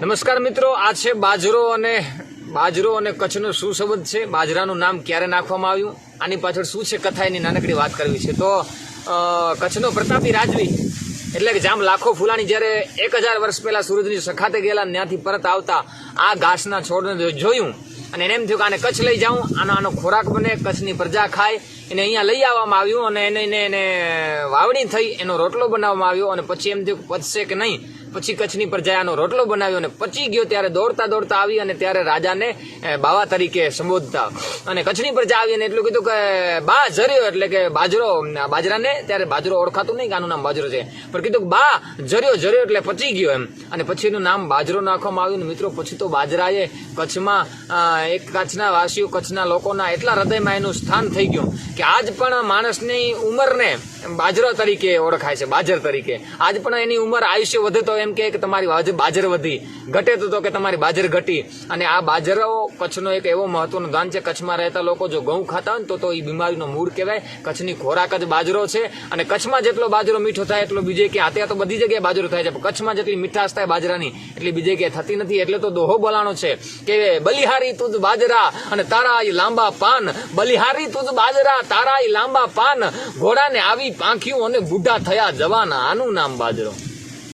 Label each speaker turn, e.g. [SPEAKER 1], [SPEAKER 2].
[SPEAKER 1] નમસ્કાર મિત્રો, આ છે બાજરો અને બાજરો અને કચ્છનો શું સંબંધ છે? બાજરાનું નામ ક્યારે નાખવામાં આવ્યું? આની પાછળ શું છે કથા? એની નાનકડી વાત કરવી છે. તો કચ્છનો પ્રતાપી રાજવી, એટલે કે જામ લાખો ફૂલાણી જ્યારે એક હજાર વર્ષ પહેલા સૂરજની સખાતે ગયેલા, ત્યાંથી પરત આવતા આ ઘાસના છોડને જોયું, અને એને એમ થયું કે આને કચ્છ લઈ જાઉં, આનો આનો ખોરાક બને, કચ્છની પ્રજા ખાય, એને અહીંયા લઈ આવવામાં આવ્યું, અને એને એને એને વાવણી થઈ, એનો રોટલો બનાવવામાં આવ્યો, અને પછી એમ થયું પચશે કે નહીં? પછી કચ્છની પ્રજાનો રોટલો બનાવ્યો અને પચી ગયો ત્યારે દોડતા દોડતા આવી અને ત્યારે રાજાને બાવા તરીકે સંબોધતા. અને કચ્છની પ્રજા આવી અને એટલું કીધું કે, બા, જર્યો. એટલે કે, બાજરો બાજરાને ત્યારે બાજરો ઓળખાતું નહીં કે આનું નામ બાજરો છે. પણ કીધું બા, જર્યો જર્યો. એટલે પચી ગયો એમ. અને પછી એનું નામ બાજરો નાખવામાં આવ્યું મિત્રો, પછી તો બાજરાએ કચ્છમાં એક કચ્છના વાસીઓ, કચ્છના લોકોના એટલા હૃદયમાં એનું સ્થાન થઈ ગયું કે આજ પણ માણસની ઉંમરને બાજરો તરીકે ઓળખાય છે, બાજર તરીકે. આજ પણ એની ઉંમર આયુષ્ય વધે તો એમ કે તમારી બાજર વધી. ઘટે તો કે તમારી બાજર ઘટી. અને આ બાજરો કચ્છનો એક એવો મહત્વનો ધાન છે, કચ્છમાં રહેતા લોકો જો ઘઉં ખાતા હોય તો તો એ બીમારીનો મૂળ કહેવાય. કચ્છની ખોરાક જ બાજરો છે. અને કચ્છમાં જેટલો બાજરો મીઠો થાય એટલો બીજે કે અત્યારે તો બધી જગ્યાએ બાજરો થાય છે. કચ્છમાં જેટલી મીઠાશ થાય બાજરાની, એટલી બીજે કે થતી નથી. એટલે તો દોહો બોલાણો છે કે બલિહારી તુજ બાજરા અને તારા એ લાંબા પાન. બલિહારી તુજ બાજરા, તારા એ લાંબા પાન. ઘોડાને આવી પાંખ્યું અને બુઢા થયા જવાના. આનું નામ બાજરો.